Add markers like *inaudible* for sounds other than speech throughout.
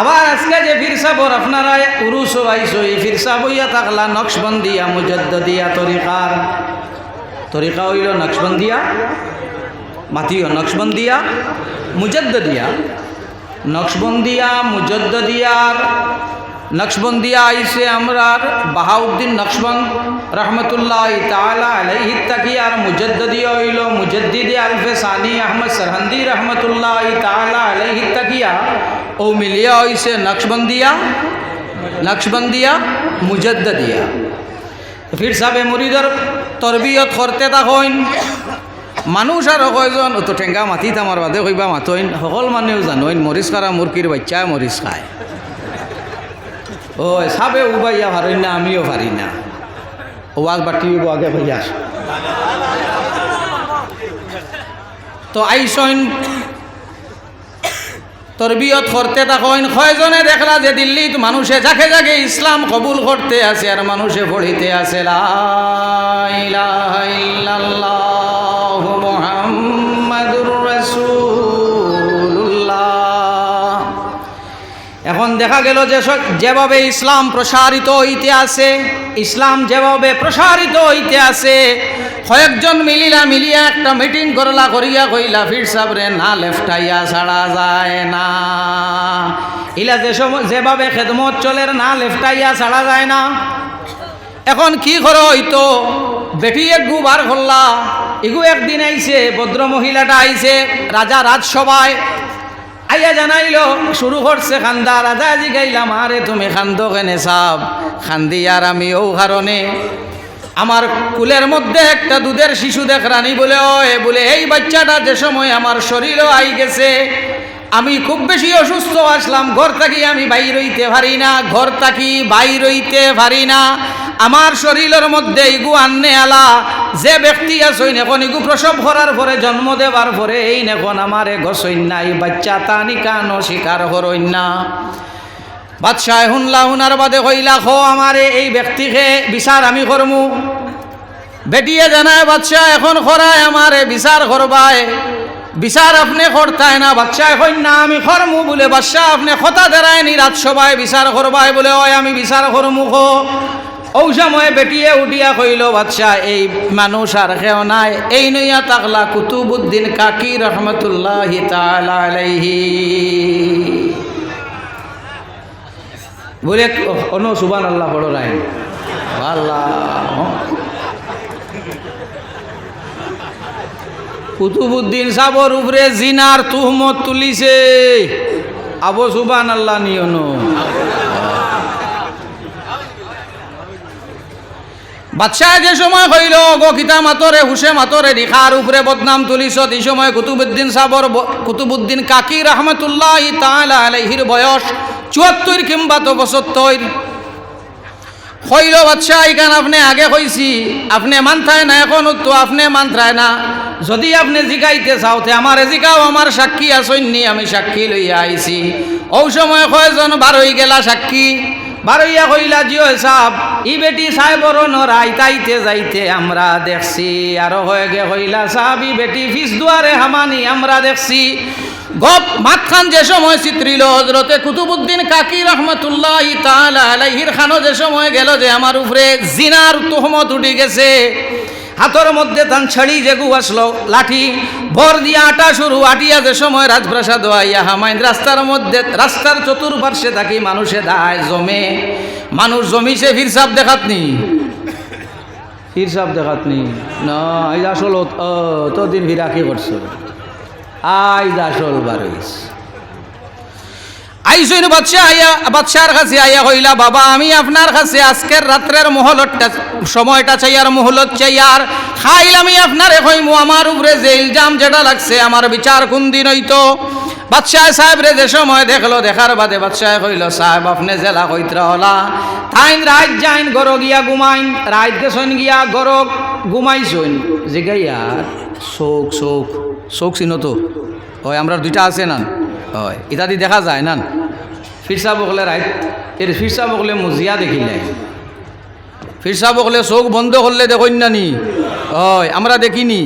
আবার আজকে যে ফিরসাবর আপনারা উরুস আইসো এই ফিরসা বইয়া থাকলা নকশবন্দিয়া মুজদ্দিয়া তরিকার। তরিকা হইল নকশবন্দিয়া, মাতিও নকশবন্দিয়া মুজদ্দিয়া নকশবন্দিয়া মুজদ্দিয়ার নকশবন্দিয়া আইসে আমরার বাহাউদ্দিন নকশবন্দ রহমতুল্লাহ তালা আলাইহি তাকিয়ার মুজদ্দিয়া হইল মুজদ্দিদে আলফে সানি আহমদ সরহন্দি রহমতুল্লাহ তালা আলাইহি তাকিয়া। ও মিলিয়া হইছে নকশবন্দিয়া নকশবন্দিয়া মুজদ্দিয়া ফির সাবে মুরিদর তরবিয়ত করতে থাকইন মানুষ আর কয়জন তো ঠেঙ্গা মাতি তামার বাদে কইবা মাতইন সকল মানুহ জানইন মরিচ খারা মুরগির বাচ্চা মরিচ খায় ও সাবে উবাইয়া পারি না আমিও পারি না ওয়াজ বাটি আগে ভাইয়া তো আইসইন তরবিয়ত করতে তখন কয়জনে দেখলা যে দিল্লিত মানুষে যাকে যাকে ইসলাম কবুল করতে আছে আর মানুষে পড়িতে আছে, লা এখন দেখা গেল যে যেভাবে ইসলাম প্রসারিত হইতে আছে, ইসলাম যেভাবে প্রসারিত হইতে আছে, কয়েকজন মিলিলা মিলিয়া একটা মিটিং করলা করিয়া কইলা, ফির সাবরে না লেফটাইয়া ছাড়া যায় না। ইলা যে যেভাবে খেদমত চলের না লেফটাইয়া ছাড়া যায় না। এখন কি করো হইতো? বেটি এক গুবার করলা, এগু একদিন আইছে ভদ্র মহিলাটা আইছে, রাজা রাজসভায় আইয়া জানাইল, শুরু করছে খান্দা, রাজা আজি গাইলাম আরে তুমি খান্দ কেনে সাব খান্দি আর আমি ও কারণে আমার কুলের মধ্যে একটা দুধের শিশু দেখ রানী বলে ও বলে, এই বাচ্চাটা যে সময় আমার শরীরও আই গেছে আমি খুব বেশি অসুস্থ আসলাম, ঘর থাকি আমি বাইর হইতে পারি না, ঘর থাকি বাইর হইতে পারি না। আমার শরীরের মধ্যে ইগু আন্নে আলা, যে ব্যক্তি আসইন এখন ইগু প্রসব করার পরে, জন্ম দেবার পরে, এই এখন আমারে গসইন নাই, বাচ্চা তানি কান স্বীকার করইন না। বাদশাহ হুনলা, হুনার বাদে কইলা খো আমারে এই ব্যক্তিকে বিচার আমি করমু। বেটিয়ে জানায়, বাদশাহ, এখন খরায় আমারে বিচার করবায়। বিচার আপনি করতায় না, বাদশাহ এখন না আমি করমু বলে বাদশাহ আপনি কথা দেরায়নি রাজসভায় বিচার করবায় বলে ওই আমি বিচার করমু খো ও সময় বেটিয়ে উঠিয়া কইল বাদশাহ, এই মানুষ আর কেউ নাই। এই নইয়া তাকলা কুতুবুদ্দিন কাকি রহমতুল্লাহ আলাইহি। বলে অন্য সুবান আল্লাহ বড় রায় আল্লাহ কুতুবুদ্দিন সাবর উপরে জিনার তুহমত তুলিছে। আবো সুবান আল্লাহ নিয়নো বাদশাহ যে সময় হইল গকিতা মাতরে, হুসে মাতরে রিখার উপরে বদনাম তুলিস এই সময় কুতুবুদ্দিন সাবর কুতুবুদ্দিন কাকি রহমতুল্লাহ তাআলা আলাইহির বয়স চুয়াত্তর কিংবা তো পঁচাত্তর। হইল বাদশাহ এখান আপনি আগে কইছি আপনি মানথায় না এখন, তো আপনি মানথায় না। যদি আপনি জিগাইতে চাওতে আমার জিগাও, আমার সাক্ষী আসইননি আমি সাক্ষী লইয়া আইছি। ও সময় কয়জন বার হই গেলা সাক্ষী? বারইয়া কইলা, জিও সাহ ই বেটি সাহেব নর তাইতে যাইতে আমরা দেখছি। আরও হয়ে গে কইলা সাহেব ই বেটি ফিস দুয়ারে হামানি, আমরা দেখছি। গপ মাতখান যে সময় চিত্রিল হজরতে কুতুবুদ্দিন কাকি রহমতুল্লাহ তাআলা আলাইহির খানো যে সময় গেল যে আমার উপরে জিনার তোহমত উঠি গেছে। হাতর মধ্যে তান ছাড়ি যেগু আসলো, লাঠি, ভর দিয়া আটা শুরু, আটিয়া যে সময় রাজপ্রাসাদ আইয়া হামাইন রাস্তার মধ্যে, রাস্তার চতুর্পার্শ্বে থাকি মানুষে দায় জমে। মানুষ জমিছে ফিরসাব দেখাতনি ফিরসাব দেখাতনি না। আসল তো দিন ভিরা কি করছ। আইজ আসল বারইস আইসইন বাচ্চা আইয়া বাচ্চার কাছে আইয়া কইলা, বাবা, আমি আপনার কাছে আজকের রাত্রের মহলতটা, সময়টা চাই আর মহলত চাই আর খাইল আমি আপনারে কইমু, আমার উপরে যে ইলজাম যেটা লাগছে, আমার বিচার কোন দিন হইতো? বাদশাহ সাহেব রে যে সময় দেখল, দেখার বাদে বাদশাহ কইল, সাহেব, আপনি জেলা কইত্রা হলা। তাইন রাত যাইন, গর গিয়া ঘুমাইন, রাত গেছইন গিয়া গর ঘুমাইছইন। জিগাইয়া শোক শোক। শোক চিনো তো। হয় আমরা দুইটা আছে না? হয় ইত্যাদি দেখা যায় না? ফিরসা বকলে রাইট এর ফিরসা বকলে মুজিয়া দেখিলে। ফিরসা বকলে চোখ বন্ধ করলে দেখুন না নি? হয়, আমরা দেখিনি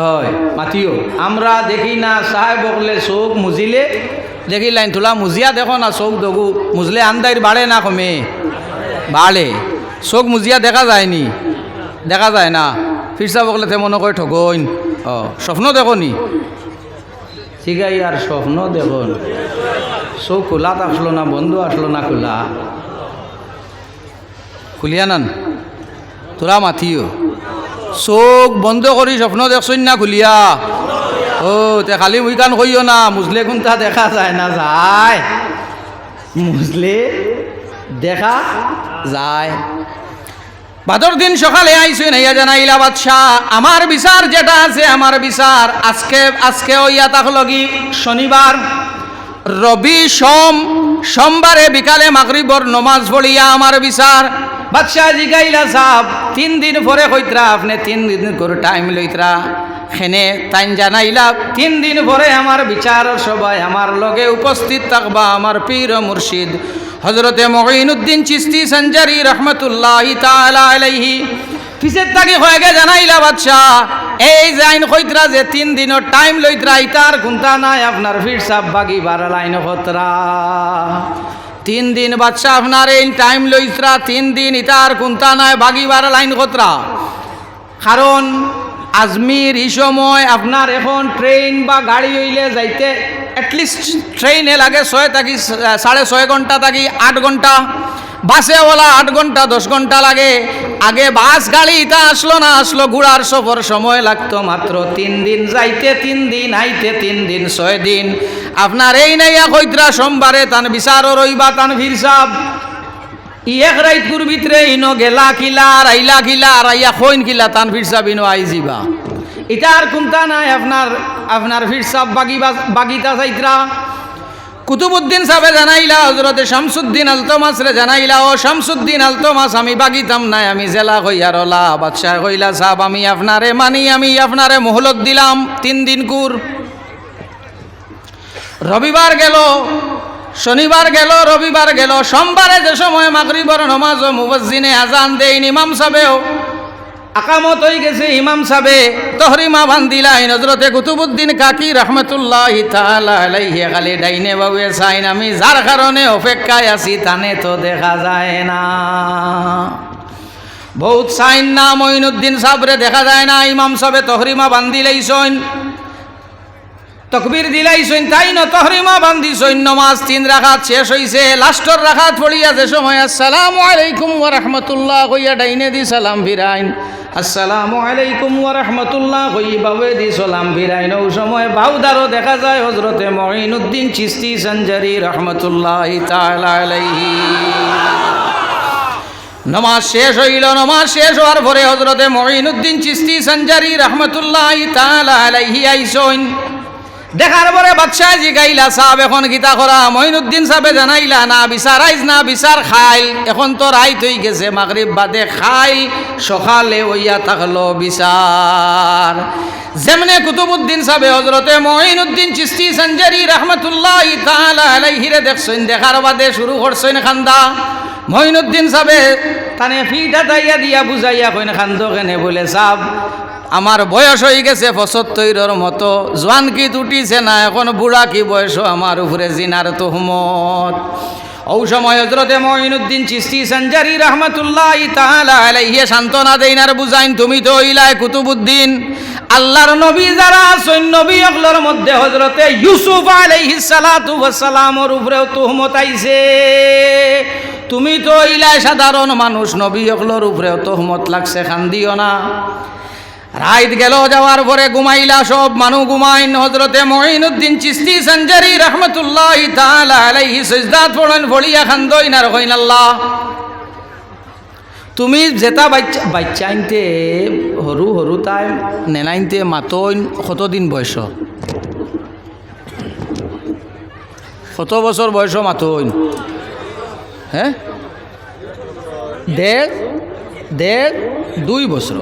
হয়, মাতিও, আমরা দেখি না সাহেব বকলে চোখ মুজিলে। দেখি লাইন তোলা, মুজিয়া দেখো না চোখ দগু, মুজলে আন্দাইর বাড়ে না কমে? বাড়ে চোখ মুজিয়া দেখা যায়নি দেখা যায় না? ফিরসা বকলে তে মনে করে ঠগইন। ও, স্বপ্ন দেখো নি ঠিক আছে আর স্বপ্ন দেখুন। চোখ খোলা আসলো না, বন্ধু আসলো না খোলা। খুলিয়া নান। তোরা মাথিও। চোখ বন্ধ কৰি স্বপ্ন দেখছোন না খুলিয়া? ও, তে খালি মুই কান কইও না মুজলে কোনটা দেখা যায় না যায়। মুজলে দেখা যায়। বাদর দিন সকালে আইসুন জানা জানাইলা বাদশাহ, আমার বিচার যেটা আছে, আমার বিচার। আজকে আজকে হইয়া তাকলো কি শনিবার। রবি সোম, সোমবারে বিকালে মাগরিবর নমাজ পড়িয়া আমার বিচার। বাদশাহ জিগাইলা সাহ তিন দিন পরে কইতরা আপনি তিন দিন করে টাইম লইতরা। খেনে তাইন জানাইলা তিন দিন পরে আমার বিচার সবাই আমার লগে উপস্থিত থাকবা আমার পীর মুর্শিদ। হজরতে মঈনুদ্দিন চিস্তি সঞ্জারি রহমতুল্লাহ আলাইহি। পিছের তাকে হয়ে গে জানাইলা, বাদশাহ, এই যে আইন কইতরা যে তিন দিনের টাইম লইতরা ইতার কোনটা নাই, আপনার ফির সাপ বাগি বারা লাইন হতরা। তিন দিন, বাদশাহ, আপনার এই টাইম লইতরা, তিন দিন ইতার কোনটা নাই বাগি বারা লাইন হতরা। কারণ আজমির এই সময় আপনার এখন ট্রেন বা গাড়ি হইলে যাইতে অ্যাটলিস্ট ট্রেনে লাগে ছয় থাকি সাড়ে ছয় ঘণ্টা থাকি, আট ঘণ্টা। বাসে ওলা আট ঘণ্টা, দশ ঘণ্টা লাগে। আগে বাস গাড়ি ইটা আসলো না আসলো, ঘোড়ার সফর সময় লাগতো মাত্র তিন দিন। যাইতে তিন দিন, আইতে তিন দিন, ছয় দিন। আপনার এই নাইয়া কইত্রা সোমবারে তান বিচারও রইবা, তান ই এক রাইত কুর ভিতরে ইনো গেলা কিলা আর আইলা কিলা আর আইয়া খৈন কিলা, তান ফিরসাব ইনো আই যাবা এটা আর কোনটা নাই, আপনার আপনার ফিরসাব বাগিবা বাগিতা চাইত্রা কুতুবুদ্দিন সাহেবে জানাইলা হজরতে শামসুদ্দিন আলতমাস রে জানাইলা, ও শামসুদ্দিন আলতমাস, আমি বাগিতাম নাই, আমি জেলা হইয়া রলা, বাদশাহ কইলা সাহেব আমি আপনারে মানি, আমি আপনারে মহলত দিলাম, তিন দিন কুর। রবিবার গেল শনিবার গেল, রবিবার গেল, সোমবারে যে সময় মাগরিবর নমাজ ও মুবজ্জিনে আজান দেন ইমাম সাহেবেও আকামত হয়ে গেছে ইমাম সাহেবে। তহরিমা বান্দিলাই নজরতে কুতুবুদ্দিন কাকি রহমতুল্লাহ আলাইহি খালি ডাইনে বাবুয়ে সাইন। আমি যার কারণে অপেক্ষায় আছি, তানে তো দেখা যায় না। বহুত সাইন না মঈনুদ্দিন সাবরে দেখা যায় না ইমাম সাহেবে তহরিমা বান্দিলাইছইন তকবির দিলাইছইন তাই ন তহরিমা বান্দিছইন নমাজ তিন রাখাত শেষ হইছে, লাস্টর রাখাত পড়িয়া সময়, আসসালামু আলাইকুম ওয়া রাহমাতুল্লাহ কইয়া ডাইনে দি সালাম ফিরাইন। আসসালামু আলাইকুম ওয়া রাহমাতুল্লাহ কই বাবে দি সালাম ফিরাইন। ও সময় বাউদারও দেখা যায়, হযরতে মঈনুদ্দিন চিশতি সঞ্জারি রাহমাতুল্লাহ তাআলা আলাইহি। নমাজ শেষ হইল, নমাজ শেষ হওয়ার পরে হজরতে মঈনুদ্দিন চিস্তি সঞ্জারি রহমতুল্লাহ তাআলা আলাইহি আইসইন। দেখার পরে বাদশাহ জি গাইলা, সাহেব, এখন গীতা করা। মহিনুদ্দিন সাহেবে জানাইলা, না, বিচার আইজ না, বিচার খাইল। এখন তো রাইত হই গেছে, মাগরিব বাদে খাইল। সকালে হইয়া থাকল বিচার। যেমনে কুতুবুদ্দিন সাহেবে হজরতে মঈনুদ্দিন চিস্তি সঞ্জারি রহমতুল্লাহ তাআলা আলাইহি রে দেখছেন, দেখার বাদে শুরু করছেন খান্দা। মহিনুদ্দিন সাহেবে তানে ফিটা তাইয়া দিয়া বুঝাইয়া কইন, খান্দ কেনে বলে সাব আমার বয়স হয়ে গেছে পঁচাত্তরের মতো। জোয়ান কি উঠিছে না? এখন বুড়া কি বয়স? আমার উপরে জিনার তোহমত। ও সময় হজরতে মঈনুদ্দিন চিস্তি সঞ্জারি রহমতুল্লাহ তাহলে আলাইহে সান্ত্বনা দেইনার বুঝাইন, তুমি তো ইলাই কুতুবুদ্দিন। আল্লাহর নবী যারা আছেন, নবী অগলোর মধ্যে হজরতে ইউসুফ আলাইহিস সালাতু ওয়াস সালামর উপরেও তুহমত আইছে। তুমি তো ইলাই সাধারণ মানুষ, নবী অগলোর উপরেও তোহমত লাগছে খান্দিও না। রাইত গেল যাওয়ার পরে ঘুমাইলা সব মানু ঘুমাইন। হজরতে মঈনুদ্দিন চিস্তি সঞ্জারি রহমতুল্লাহ তাআলা আলাইহি সিজদাত পড়েন ফড়িয়া খান্দইন আর হইন আল্লাহ। তুমি যেটা বাচ্চা বাচ্চা আনতে সৰু সৰু তাই নেনাইনতে মাতইন কতদিন বয়স? কত বছর বয়স মাতইন? হ্যাঁ দেড় দেড় দুই বছর।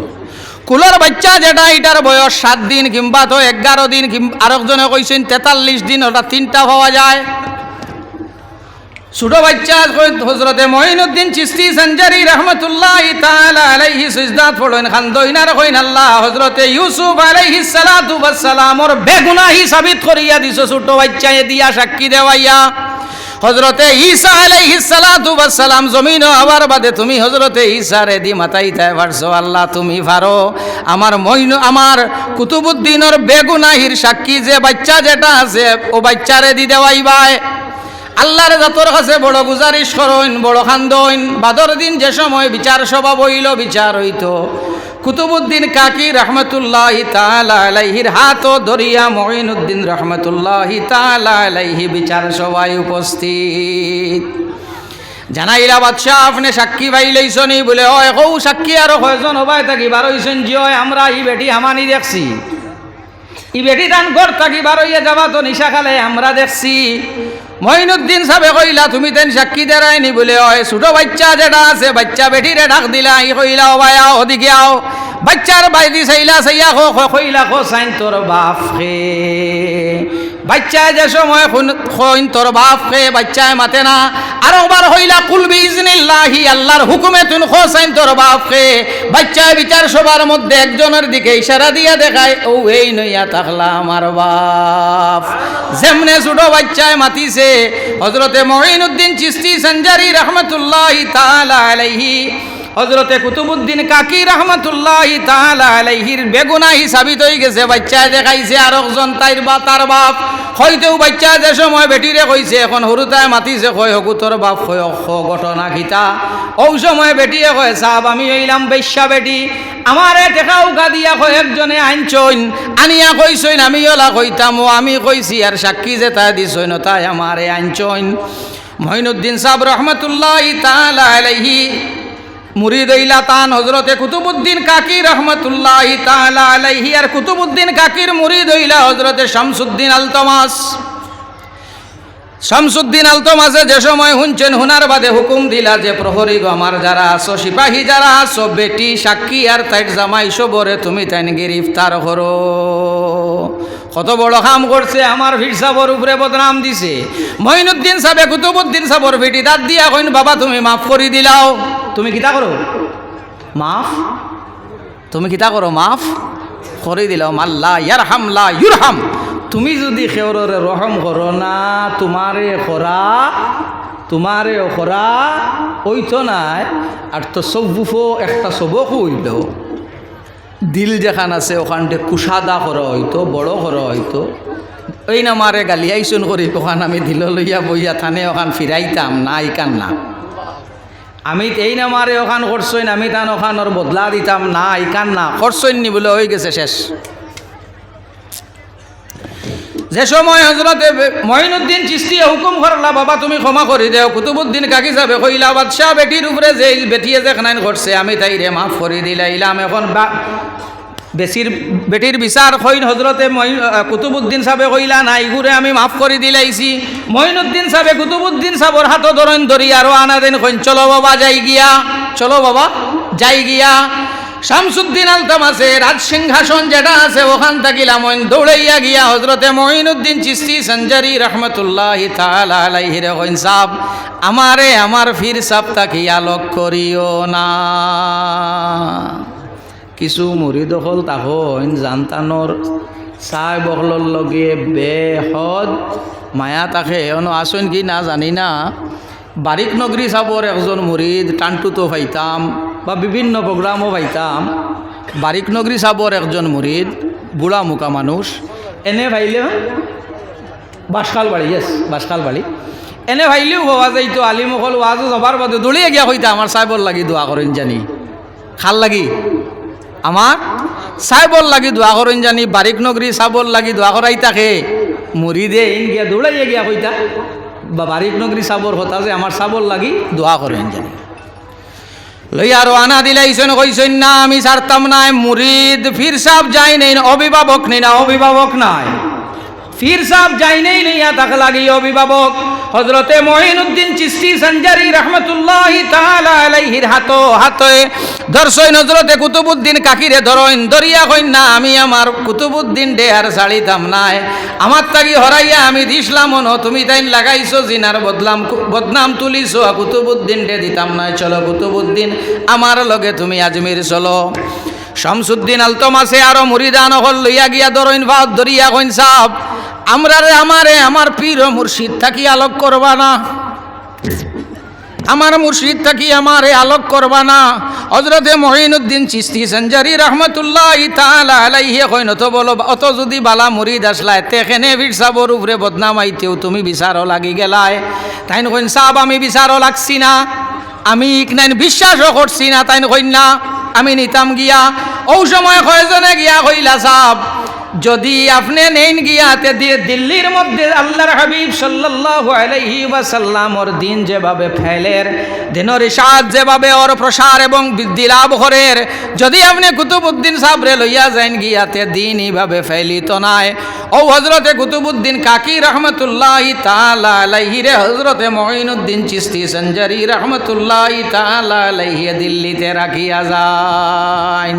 কুলোর বাচ্চা যেটা, এটার বয়স সাত দিন কিংবা তো এগারো দিন আরেকজনে কইছেন তেতাল্লিশ দিন, ওটা তিনটা পাওয়া যায়। ছোট বাচ্চা হজরতে মঈনুদ্দিন চিস্তি সঞ্জারি রহমতুল্লাহ আলাইহি পড়েন খান্দইনার কইন, আল্লাহ, হজরতে ইউসুফ আলাইহি সালাতু ওয়াস সালামর বেগুনাহি সাবিত করিয়া দিছো ছোট বাচ্চায়ে, দিয়া সাক্ষী দেওয়াইয়া। হজরতে ঈসা আলাইহিস সালাতু সালাম জমিন আবার বাদে তুমি হজরতে ঈসা রে দি মাতাইতে পারছ আল্লাহ তুমি পারো আমার মইন আমার কুতুবুদ্দিনের বেগুনাহির সাক্ষী যে বাচ্চা যেটা আছে, ও বাচ্চারে দি দেওয়াইবাই আল্লাহর জাতর কাছে বড় গুজারিশ করইন, বড় খান্দইন। বাদর দিন যে সময় বিচার সভা বইল, বিচার হইত। কুতুবুদ্দিন কাকি রহমতুল্লাহ তাআলা আলাইহির হাত ধরিয়া মঈনুদ্দিন রহমতুল্লাহ আলাইহি বিচার সবাই উপস্থিত। জানাইলা বাদশাহ, আপনি সাক্ষী পাই লইছনি বলে হয় কৌ সাক্ষী, আর কয়জন হবাই থাকি? বারোইছেন জি হয় আমরা ই বেটি হামানি দেখছি। ই বেটি দান ঘর থাকি, বারোইয়া যাবা তো নিশা খালে, আমরা দেখছি। মঈনুদ্দিন সাবে কইলা, তুমি তেন সাক্ষী দেরাইনি বলে হয় ছোট বাচ্চা যেটা আছে, বাচ্চা বেটিরে ডাক দিলা, ই কইলা, ও ভাই, আও ওদিকে আও। বাচ্চার বাইদি চাইলা, চাইয়া খো খো কইলা খো, সাইন তোর বাপ খে বাচ্চা যে সময় কইন তোর বাপ খে বাচ্চায় মাতে না আর ওবার হইলা কুল বিজনিল্লাহি আল্লাহর হুকুমে তুন খো সাইন তোর বাপ খে বাচ্চায় বিচার সবার মধ্যে একজনের দিকে ইশারা দিয়া দেখায়, ও, এই নইয়া থাকলা আমার বাপ। যেমনে ছোট বাচ্চায় মাতিছে হজরতে মঈনুদ্দিন চিস্তি সঞ্জারি রহমতুল্লাহ তাআলা আলাইহি। হজরতে কুতুবুদ্দিন কাকি রহমতুল্লাহ তাআলা আলাইহির বেগুনাহি সাবিত হয়ে গেছে বাচ্চায় দেখাইছে আর একজন তাইর বা তার বাপ। হয়তো বাচ্চা যে সময় বেটিরে কইছে, এখন হরুতায় মাতিছে, কয়, হকু তোর বাপ খ ঘটনা খিতা ওই সময় বেটিয়ে কয় সাহাব আমি হইলাম বেশ্যা বেটি। আমারে টেকা উকা দিয়া কয়, একজনে আনছইন আনিয়া কইছইন আমি ওলা কইতাম ও আমি কইছি আর সাক্ষী যে তাই দিছইন তাই আমারে আনছইন মঈনুদ্দিন সাহেব রহমতুল্লাহ তাআলা মুরিদ ইলা তান হজরতে কুতুবুদ্দিন কাকি রহমতুল্লাহ তাআলা আলাইহি, আর কুতুবুদ্দিন কাকির মুরিদ ইলা হজরতে শামসুদ্দিন আলতমাস। শামসুদ্দিন আলতমাসে যে সময় শুনছেন হুনার বাদে হুকুম দিলা যে প্রহরী গো আমার যারা আছো, সিপাহী যারা আছো, বেটি, সাক্ষী আর তাইর জামাই সবরে তুমি তাইন গ্রেফতার করো। কত বড় কাম করছে, আমার ভিড় সাবর উপরে বদনাম দিছে। মঈনুদ্দিন সাহেব কুতুবুদ্দিন সাবর বেটি, দাঁত দিয়া কইন, বাবা, তুমি মাফ করে দিলাও। তুমি কিতা করো? মাফ? তুমি কিতা করো? মাফ? করে দিলাও। মাল্লা ইয়ার হামলা ইউরহাম। তুমি যদি খেওরে রহম করো না তোমারে খরা তোমারে খরা ওইতো নাই। আর তো সব্বুফো একটা সবক হইল দিল যেখান আছে ওখানটে কুসাদা করা হইতো বড় করা হইতো ওই না মারে গালিয়াইছুন করি ওখান আমি দিল লইয়া বইয়া থানে ওখান ফিরাইতাম না ইকান না আমি এই না মারে ওখান করছইন আমি তান ওখান ওর বদলা দিতাম না ইকান না করছইন নি বলে হয়ে গেছে শেষ। যে সময় হজরতে মঈনুদ্দিন চিস্তি হুকুম করলা, বাবা, তুমি ক্ষমা করে দেও কুতুবুদ্দিন কাকি যাবে কইলা, বাদশাহ বেটির উপরে যে বেটিয়ে যে খানাইন ঘটছে, আমি তাই রে মাফ করে দিলাইলাম। এখন বা বেশির বেটির বিচার কইন হজরতে কুতুবুদ্দিন সাহেবে কইলা, নাই ঘুরে আমি মাফ করে দিলাইছি। মঈনুদ্দিন সাহেবে কুতুবুদ্দিন সাহেবর হাত ধরেন ধরি আরও আনা দিন কইন, চলো বাবা, যাই গিয়া, চলো বাবা, যাই গিয়া। শামসুদ্দিন আলতামাসে রাজ সিংহাসন যেটা আছে, ওখান থাকিলাম ওই দৌড়াইয়া গিয়া হজরতে মঈনুদ্দিন চিস্তি সঞ্জারি রহমতুল্লাহ তাআলা আলাইহি রে কইন, সাব, আমারে আমার ফির সাপ তাকিয়া লক করিও না। কিছু মুড়ি দখল তাহন জানতানোর। চাই বকলর লগে বেহদ মায়া তাকে এনো আসন কি না জানি না। বারিক নগরী চাবর একজন মুরিদ টানটুতো পাইতাম। বা বিভিন্ন প্রোগ্রামও পাইতাম। বারিক নগরী চাবর একজন মুরিদ বুড়া মুখা মানুষ এনে ভাইলে বাসকাল বাড়ি ইয়েস বাসকাল বাড়ি এনে ভাইলেও হওয়া যাইতো আলিমকল ওয়াজও জবার বাদে দৌড়িয়ে গিয়া হইতা আমার সাহেবর লাগি দোয়া করেন জানি। খাল লাগি। আমার সাহেবর লাগি দোয়া করেন জানি বারিক নগরী সাবর লাগি দোয়া করাই তাকে। মরি দে ইন গিয়া গিয়া কইতা, বা বারিক নগরী সাবর হতা যে আমার সাবর লাগি দোয়া করেন জানি। লই আরও আনা দিলাইছেন, কইছেন, না, আমি ছাড়তাম নাই মুরিদ ফির সাহ যাই নেই, অভিভাবক নেই না, অভিভাবক নাই। ফির সাহেব যাইনেই লইয়া তাক লাগি অভিভাবক হজরতে মঈনুদ্দিন চিস্তি সঞ্জারি রহমতুল্লাহ তাআলা আলাইহির হাতো হাতে দর্শই নজরতে কুতুবুদ্দিন কাকিরে ধরইন দরিয়া কইন, না, আমি আমার কুতুবুদ্দিন ডে আর ছাড়িতাম নাই। আমার তাকি হরাইয়া আমি দিসলাম ন তুমি তাই লাগাইছো জিনার বদলাম, বদনাম তুলিছো কুতুবুদ্দিন ডে দিতাম নাই। চলো কুতুবুদ্দিন আমার লগে তুমি আজমির চলো। শামসুদ্দিন আলতমাসে আরও মুরিদান হল, লইয়া গিয়া দরইন ভাত দরিয়া কইন সাহ আমরা রে, আমারে, আমার পীর মুর্শিদ থাকি আলোক করবা না। আমার মুর্শিদ থাকি আমারে আলোক করবা না। হজরতে মহিনুদ্দিন চিস্তি সঞ্জারি রহমতুল্লাহ বলো, অত যদি বালা মুরিদ আসলায়, তেখেনে বিরসাবর উপরে বদনাম আইতেও তুমি বিচারও লাগি গেলায়। তাইন কইন সাহাব আমি বিচারও লাগছি না। আমি ইকনাইন বিশ্বাসও করছি না, তাইন কইন, না, আমি নিতাম গিয়া। ও সময় কয়জনে গিয়া কইলা সাহাব যদি আপনি নেন গিয়াতে দিয়ে দিল্লির মধ্যে আল্লাহর হাবিব সাল্লাল্লাহু আলাইহি ওয়াসাল্লামর দিন যেভাবে ফেলের, দিনের ইশাদ যেভাবে ওর প্রসার এবং বৃদ্ধি লাভ করের, যদি আপনি কুতুবুদ্দিন সাবরে লইয়া যাইন গিয়াতে দিন এইভাবে ফেলিত নাই। ও হজরতে কুতুবুদ্দিন কাকি রহমতুল্লাহ তাআলা আলাইহি রে হজরতে মঈনুদ্দিন চিস্তি সঞ্জারি রহমতুল্লাহ তাআলা দিল্লিতে রাখিয়া যান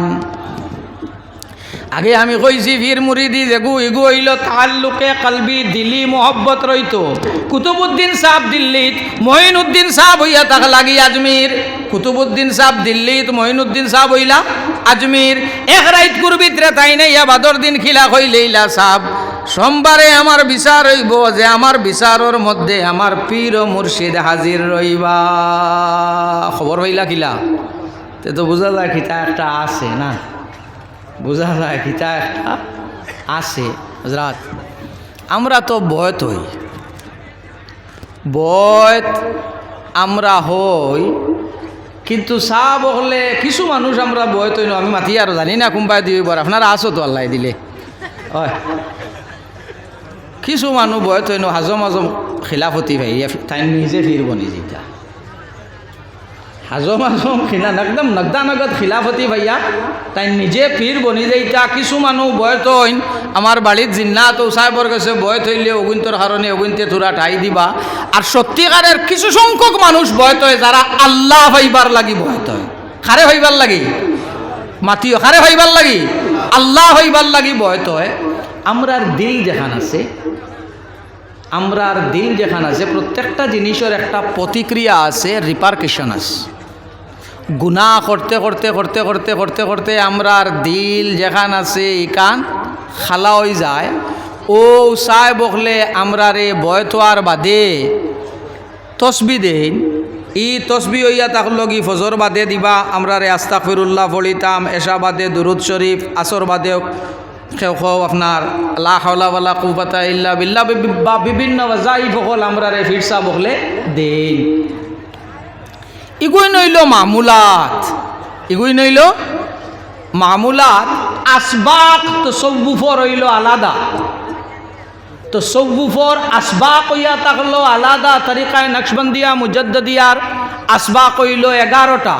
আগে আমি কইছি ফির মুরিদি যেগু ইগু হইল তাল্লুকে কালবি দিল্লি মোহব্বত রইতো। কুতুবুদ্দিন সাহ দিল্লিত মঈনুদ্দিন সাহ হইয়া তাক লাগি আজমির। কুতুবুদ্দিন সাহ দিল্লিত মঈনুদ্দিন সাহ হইলা আজমির। এক রাইত কুরবিত্রে তাই নাই বাদর দিন খিলা হইলেইলা সাহ সোমবারে আমার বিচার হইব যে আমার বিচারর মধ্যে আমার পীর ও মুর্শিদ হাজির রইবা। খবর হইলা কিলা? তে তো বোঝা যায় খিতা একটা আছে না? বোঝা যায় কিতা একটা আছে হজরাত আমরা তো বয়ত হই। বয়ত আমরা হই, কিন্তু চা বকলে কিছু মানুষ আমরা বয়ত হইন আমি মাতি আর জানি না কোনবাই দিব আপনারা আসো তো আল্লাহ দিলে। হয়। কিছু মানুহ বয়ত হইন হাজম হাজম খিলাফতি ভাই তাই নিজে ফিরব নিজেটা হাজম হাজম খিলা একদম নগদা নগদ, খিলাফতি ভাইয়া। তাই নিজে পীর বনি যাইতা কিছু মানুহ বয়ত হইন। আমার বাড়িত জিন্না তো সাহেবর কাছে বয়ত হইলে অগুন্তর কারণে অগুন্তে তোরা ঠাই দিবা। আর সত্যিকারের কিছু সংখ্যক মানুষ বয়ত হয় যারা আল্লাহ হইবার লাগি বয়ত হয়। খারে হইবার লাগি? মাতিও খারে হইবার লাগি? আল্লাহ হইবার লাগি বয়ত হয়। আমরার দিল যেখান আছে, আমরার দিল যেখান আছে, প্রত্যেকটা জিনিসের একটা প্রতিক্রিয়া আছে রিপার্কেশন আছে। গুণা করতে করতে করতে করতে করতে করতে আমরার দিল যেখান আছে ইকান খালা হয়ে যায়। ও চাই বকলে আমরা রে বয়তোয়ার বাদে তসবি দেন ই তসবি হইয়া তাকল কি ফজর বাদে দিবা আমরা রে আস্তা ফিরুল্লাহ ফলিতাম এশা বাদে, দুরুদ শরীফ, আসর বাদে কেউ আপনার ওয়ালা কুবাতা ইল্লা বিল্লা বিভিন্ন যাই ফকল আমরা রে ফিরসা বকলে দেন ইগুই নইল মামুলাত। ইগুই নইল মামুলাত। আসবাক তো সব্বুফর হইল আলাদা। তো সব্বুফর আসবাক হইয়া থাকল আলাদা তরিকায় নকশবন্দিয়া মুজদ্দিয়ার আসবাক হইল এগারোটা।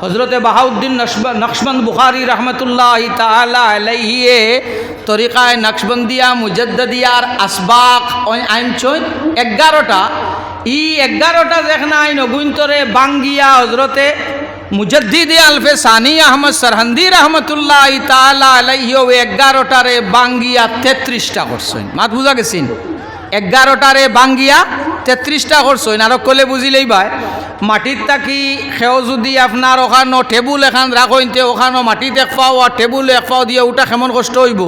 হজরতে বাহাউদ্দিন নকশব- নকশবন্দ বুখারি রহমতুল্লাহ তালা আলাইহিয়ে তরিকায় নকশবন্দিয়া মুজদ্দিয়ার আসবাক আইন চৈন এগারোটা। ই এগারোটা যেখানে আইন অগুন্তরে বাঙ্গিয়া হজরতে মুজদ্দিদ আলফে সানি আহমদ সরহন্দি রহমতুল্লাহ তালা আলাইহি ও এগারোটারে বাঙ্গিয়া তেত্রিশটা করছেন। মাত বুঝা গেছিন? এগারোটারে বাঙ্গিয়া তেত্রিশটা করছেন। আর কলে বুঝিলেই ভাই মাটির তাকি সেও যদি আপনার ওখানো টেবুল এখান রাখইনতে ওখানো মাটিত এক পাও আর টেবুল এক পাও দিয়ে ওটা কেমন কষ্ট হইব?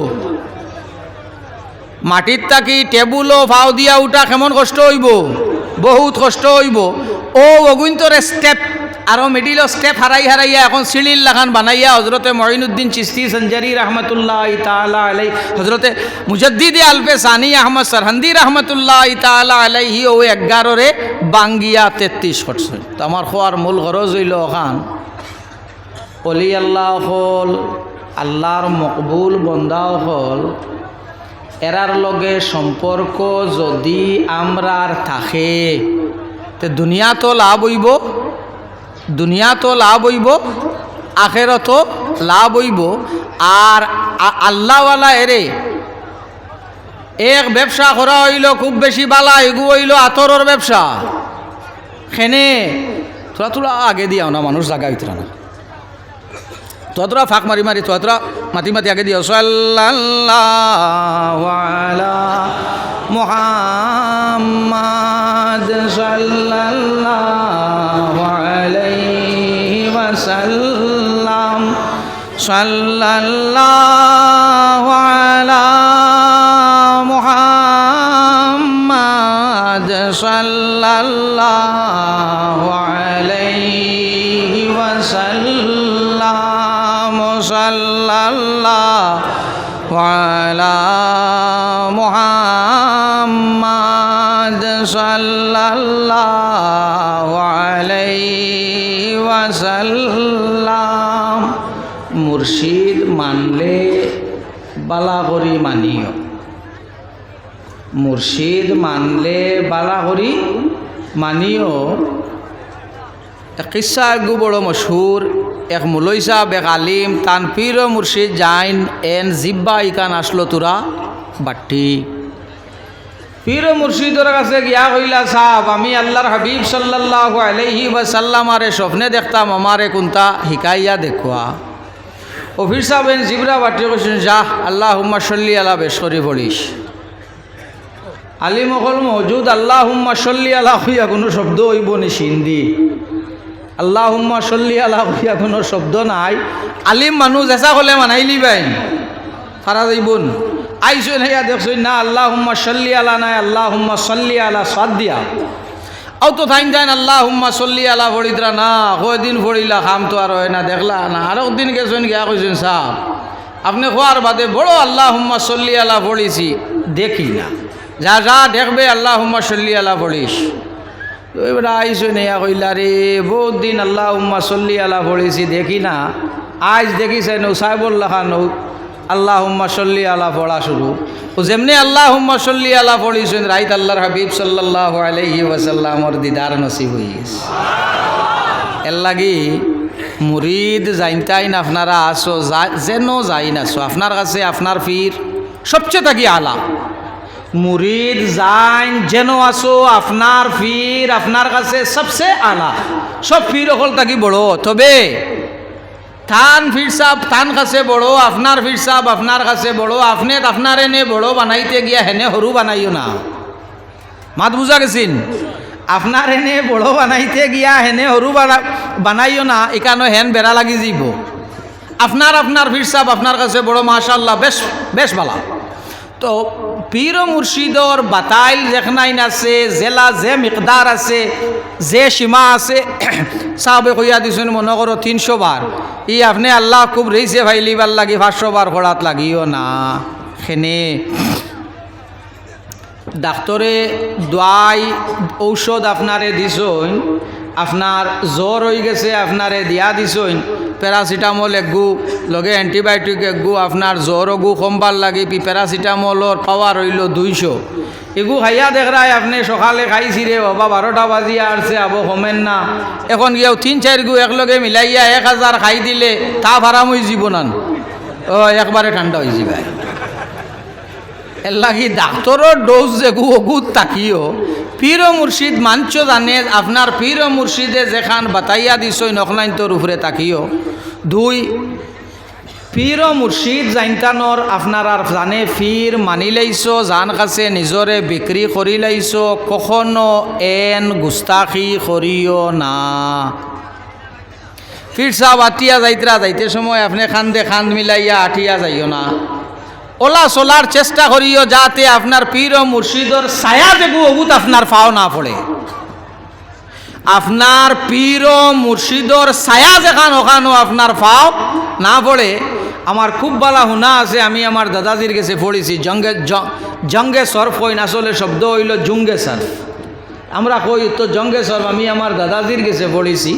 মাটির তাকি টেবুলও ভাও দিয়া উঠা কেমন কষ্ট হইব? বহুত কষ্ট হইব। ও অগুন্তরে স্টেপ আরও মিডিল স্টেপ হারাই হারাইয়া এখন সিঁড়ির লাখান বানাইয়া হজরতে মঈনুদ্দিন চিস্তি সঞ্জারি রহমতুল্লাহ তালা আলাই হজরতে মুজদ্দিদ আলফে সানি আহমদ সরহন্দি রহমতুল্লাহ তালা আলাইহি, ও এগারোরে বাঙ্গিয়া তেত্রিশ করছে তো আমার খোয়ার মূল গরজ হইল ওখান অলি আল্লাহ হল আল্লাহর মকবুল বন্দাও হল এরার লগে সম্পর্ক যদি আমরার থাকে। তে দুনিয়া তো লাভ হইব, দুনিয়া তো লাভ হইব, আখেরতো লাভ হইব। আর আল্লাহওয়ালা এরে এক ব্যবসা করা হইল, খুব বেশি বালা, এগু হইল আতরের ব্যবসা। খেনে, তোরা তোরা আগে দিয়াও না, মানুষ জাগা ভিতরা না। তোরা ফাঁক মারি মারি তোরা মাতি মাতি আগে দিও সাল্লাল্লাহু মুহাম্মাদ সাল্লাল্লাহু আলাইহি ওয়াসাল্লাম। আলা মুহাম্মাদ সাল্লাল্লাহু মুর্শিদ মানলে বালা করি মানিও। মুর্শিদ মানলে বালা করি মানিও। কিসা একগু বড় মশহুর এক মুলই সাহেব এক আলিম তান পীর মুর্শিদ জাইন এন জিব্বা ইকান আসলো তোরা বাট্টি। পীর মুর্শিদর কাছে গিয়া কইলা, সাহাব, আমি আল্লাহর হাবিব সাল্লাল্লাহু আলাইহি ওয়াসাল্লাম আরে স্বপ্নে দেখতাম, আমারে কোনটা হিকাইয়া দেখুয়া? অফির সাহেব এন জিবরা বাটি কৈছেন যাহ আল্লাহ হুম্মা সল্লি আলা বেশ করে পড়িস আলিম অকল মজুদ আল্লাহ হুম্মা সল্লি আলা হইয়া কোনো শব্দ হইব নি সিন্দি আল্লাহ সল্লি আলা হইয়া কোনো শব্দ নাই। আলিম মানুষ এসা হলে মানাইলি বাইন ফারা যাইবন। আইসুন হেয়া দেখছুন না আল্লাহ হুম্মা সল্লি আলা নাই আল্লাহ হুম্মা সল্লি আলা সাদ দিয়া। আও তো থাইন থাইন আল্লাহ হুম্মা সল্লি আলা ফড়িতরা না কয়দিন ফড়িলা খাম তো আর হয় না, দেখলা না, আরও দিন গেছেন, গিয়া কইছেন, সাহ, আপনি খোয়ার বাদে বড় আল্লাহ হুম্মা সল্লি আলা পড়িছি, দেখি না। যা যা দেখবে আল্লাহ হুম্মা সল্লি আলা পড়িস। এবার নেয়া রে, বহুত দিন আল্লাহ হুম্মা সল্লি আলা পড়িছি, দেখি না। আজ দেখিছে নৌ সাহেবুল্লাহ খান আল্লাহ হুম্মা সল্লি আলা পড়া শুরু। ও যেমনি আল্লাহ হুম্মা সল্লি আলা পড়িছেন রাইত আল্লাহর হাবিব সাল্লাল্লাহু আলাইহি ওয়াসাল্লামর দিদার নসিব গেছে এর লাগি মুরিদ জাইনতাইন আপনারা আসো যেন যাইন আসো আপনার কাছে আপনার ফির সবচেয়ে থাকি আলা। মুরিদ জাইন যেন আসো, আপনার ফির, আপনার কাছে সবচেয়ে আলা। সব ফির অকল থাকি বড়, তবে থান ফির সাহ থান কাছে বড়, আপনার ফির সাহ আপনার কাছে বড়, আপনি আপনার এনে বড় বানাইতে গিয়া হেনে সরু বানাইও না। মাত বুঝা গেছিন আপনার এনে বড় বানাইতে গিয়া হেনে বানা বানাইও না এখানে হেন বেড়া লাগি যাব আপনার আপনার ফির সাহ আপনার কাছে বড় মাশাল্লাহ বেশ বেশ বালা। তো পীর মুর্শিদর বাতাইল যেখানাইন আছে, জেলা যে মিকদার আছে, যে সীমা আছে, *clears throat* সাহাবে কইয়া দিছেন মনে করো তিনশো বার। ই আপনি আল্লাহ খুব রইছে ভাইলিবার লাগি পাঁচশো বার ঘোড়াত লাগিও না। সেনে ডাক্তরে দোয়াই ঔষধ আপনারে দিছইন আপনার জ্বর হয়ে গেছে, আপনারে দিয়া দিছইন। প্যারাসিটামল একগু লগে অ্যান্টিবায়োটিক একগু আপনার জ্বর গু কমবার লাগি পি প্যারাসিটামলর পাওয়ার হইল দুইশো। এগু খাইয়া দেখরাই আপনি সকালে খাইছি রে বাবা বারোটা বাজিয়া আসছে আবো কমেন না। এখন গিয়েও তিন চার গু একলগে মিলাইয়া এক হাজার খাই দিলে, তা ভাড়াম হয়ে জীবনান ও একবারে ঠান্ডা হয়ে যাবে এর লাগি ডাক্তরের ডোজ যেগু অগুত তাকিও। পীর ও মুর্শিদ মানছ জানে, আপনার পীর মুর্শিদে যেখান বাতাইয়া দিছই নখলাইন তোর উপরে তাকিও। দুই, পীর ও মুর্শিদ জাইনতানোর, আপনার আর জানে ফির মানি লাইছ, জান কাছে নিজরে বিক্রি করি লাইছ, কখনো এন গুস্তাখি করিও না। ফির সাহ আটিয়া যাইতরা, যাইতে সময় আপনি খান্দে খান্দ মিলাইয়া আটিয়া যাইও না। ওলা চলার চেষ্টা করিও যাতে আপনার পীর মুর্শিদর ছায়া দেখু অগুত আপনার ফাও না পড়ে। আপনার পীর মুর্শিদর ছায়া যেখান ওখানো আপনার ফাও না পড়ে। আমার খুব বালা শুনা আছে, আমি আমার দাদাজির কাছে পড়েছি, জঙ্গে জঙ্গে সর্ফ হইন, আসলে শব্দ হইল জুঙ্গে সর্ফ। আমরা কই, তো জঙ্গে সর্ফ, আমি আমার দাদাজির কাছে পড়েছি।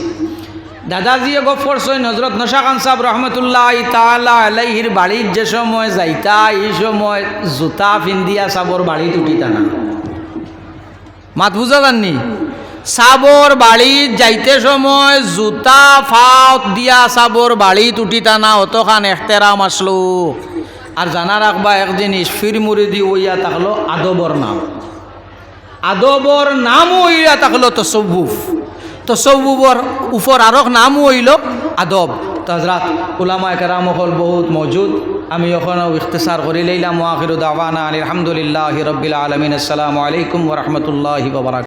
দাদাজিয়ে গপ করছেন হজরত নশা খান সাহেব রহমতুল্লাহ তালা আলাইহির বাড়ির যে সময় যাইতা, এই সময় জুতা ফিন্দিয়া সাবর বাড়ি তুটিতা না মাত বুঝা জাননি? সাবর বাড়ি যাইতে সময় জুতা ফাউত দিয়া সাবর বাড়ি তুটিতা না অতখান এখতেরাম আসলো। আর জানা রাখবা এক জিনিস ফির মুরিদি ওইয়া থাকল আদবর নাম। আদবর নামও ইয়া থাকল তসব্বুফ তসব্বুবর উপর আরক নামও হইল আদব। তাজরাত এক কেরাম হল বহুত মজুদ। আমি ওখানেও ইতেসার করি লইলাম ওয়াখির দাওয়ানা আলহামদুলিল্লাহ রবিল আলমিন। আসসালামু আলাইকুম ওরহমতুল্লাহি বাবরাক